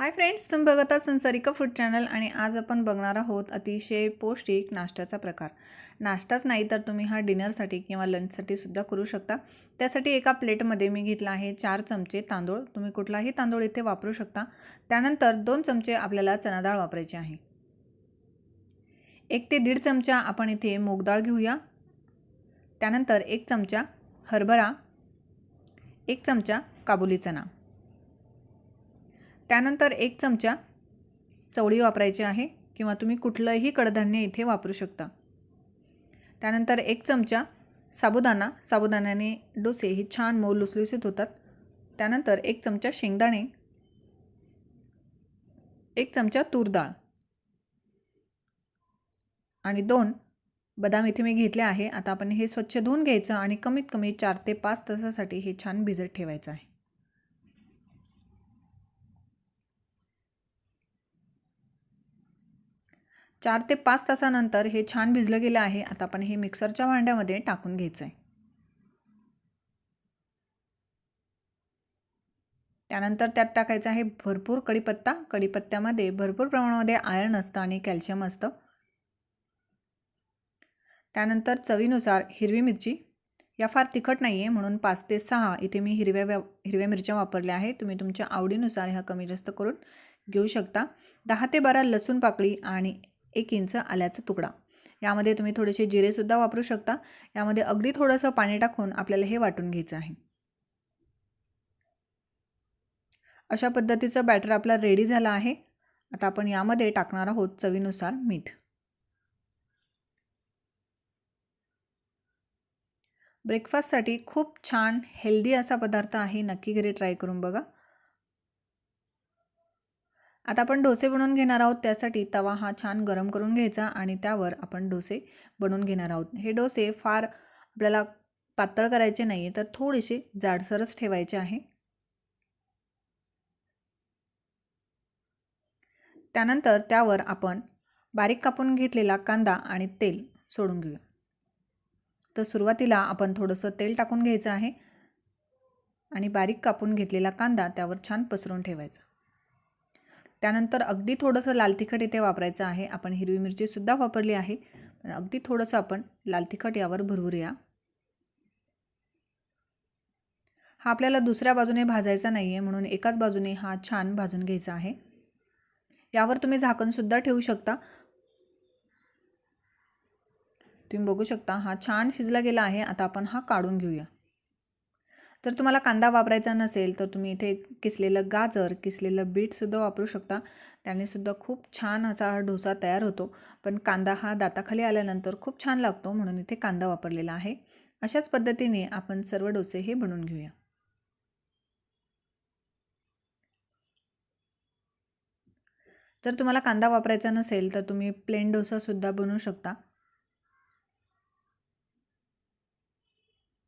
Hi friends तुम्ही बघत आहात संसारिका फूड चॅनल आणि आज आपण बघणार आहोत अतिशय पौष्टिक नाश्त्याचा प्रकार. नाश्ताच नाही तर तुम्ही हा डिनरसाठी किंवा लंचसाठी सुद्धा करू शकता. त्यासाठी एका प्लेटमध्ये मी घेतला आहे चार चमचे तांदूळ. तुम्ही कुठलाही तांदूळ इथे वापरू शकता. त्यानंतर दोन चमचे आपल्याला चना डाळ वापरायची आहे. एक ते दीड चमचा आपण इथे मूगडाळ घेऊया. त्यानंतर एक चमचा हरभरा. एक चमचा काबुली चना त्यानंतर एक चमचा चवळी वापरायची आहे किंवा तुम्ही कुठलंही कडधान्य इथे वापरू शकता. त्यानंतर एक चमचा साबुदाणा. साबुदाण्याने डोसे हे छान मऊ लुसलुसीत होतात. त्यानंतर एक चमचा शेंगदाणे. एक चमचा तूर डाळ. आणि दोन बदाम इथे मी घेतले आहे. आता आपण हे स्वच्छ धुवून घ्यायचं आणि कमीत कमी चार ते पाच तासासाठी हे छान भिजत ठेवायचं आहे. चार ते पाच तासानंतर हे छान भिजलं गेलं आहे. आता आपण हे मिक्सरच्या भांड्यामध्ये टाकून घ्यायचं आहे त्यानंतर त्यात टाकायचं आहे भरपूर कढीपत्ता. कढीपत्त्यामध्ये भरपूर प्रमाणामध्ये आयर्न असतं आणि कॅल्शियम असतं. त्यानंतर चवीनुसार हिरवी मिरची. या फार तिखट नाही आहे म्हणून पाच ते सहा इथे मी हिरव्या व्या हिरव्या मिरच्या वापरल्या आहे तुम्ही तुमच्या आवडीनुसार ह्या कमी जास्त करून घेऊ शकता. दहा ते बारा लसूण पाकळी आणि एक इंच आल्याचा तुकडा. यामध्ये तुम्ही थोडेसे जिरेसुद्धा वापरू शकता. यामध्ये अगदी थोडंसं पाणी टाकून आपल्याला हे वाटून घ्यायचं आहे. अशा पद्धतीचं बॅटर आपला रेडी झाला आहे. आता आपण यामध्ये टाकणार आहोत चवीनुसार मीठ. ब्रेकफास्टसाठी खूप छान हेल्दी असा पदार्थ आहे. नक्की घरी ट्राय करून बघा. आता आपण डोसे बनवून घेणार आहोत त्यासाठी तवा हा छान गरम करून घ्यायचा आणि त्यावर आपण डोसे बनवून घेणार आहोत. हे डोसे फार आपल्याला पातळ करायचे नाही आहे तर थोडेसे जाडसरच ठेवायचे आहे. त्यानंतर त्यावर आपण बारीक कापून घेतलेला कांदा आणि तेल सोडून घेऊया. तर सुरुवातीला आपण थोडंसं तेल टाकून घ्यायचं आहे आणि बारीक कापून घेतलेला कांदा त्यावर छान पसरून ठेवायचा. त्यानंतर अगदी थोडंसं लाल तिखट इथे वापरायचं आहे. आपण हिरवी मिरचीसुद्धा वापरली आहे. अगदी थोडंसं आपण लाल तिखट यावर भरवूया हा आपल्याला दुसऱ्या बाजूने भाजायचा नाही आहे म्हणून एकाच बाजूने हा छान भाजून घ्यायचा आहे. यावर तुम्ही झाकणसुद्धा ठेवू शकता. तुम्ही बघू शकता हा छान शिजला गेला आहे. आता आपण हा काढून घेऊया. जर तुम्हाला कांदा वापरायचा नसेल तर तुम्ही इथे किसलेलं गाजर किसलेलं बीटसुद्धा वापरू शकता. त्यानेसुद्धा खूप छान असा हा डोसा तयार होतो. पण कांदा हा दाताखाली आल्यानंतर खूप छान लागतो म्हणून इथे कांदा वापरलेला आहे. अशाच पद्धतीने आपण सर्व डोसे हे बनवून घेऊया. जर तुम्हाला कांदा वापरायचा नसेल तर तुम्ही प्लेन डोसासुद्धा बनवू शकता.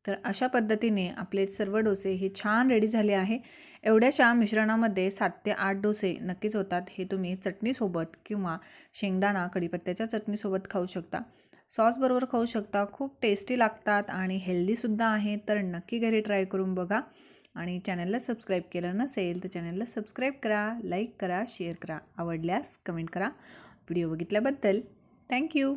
तर अशा पद्धतीने आपले सर्व डोसे हे छान रेडी झाले आहे. एवढ्याशा मिश्रणामध्ये सात ते आठ डोसे नक्कीच होतात हे तुम्ही चटणीसोबत किंवा शेंगदाणा कढीपत्त्याच्या चटणीसोबत खाऊ शकता. सॉसबरोबर खाऊ शकता खूप टेस्टी लागतात आणि हेल्दीसुद्धा आहे तर नक्की घरी ट्राय करून बघा. आणि चॅनलला सबस्क्राईब केलं नसेल तर चॅनलला सबस्क्राईब करा लाईक करा शेअर करा आवडल्यास कमेंट करा. Video बघितल्याबद्दल thank you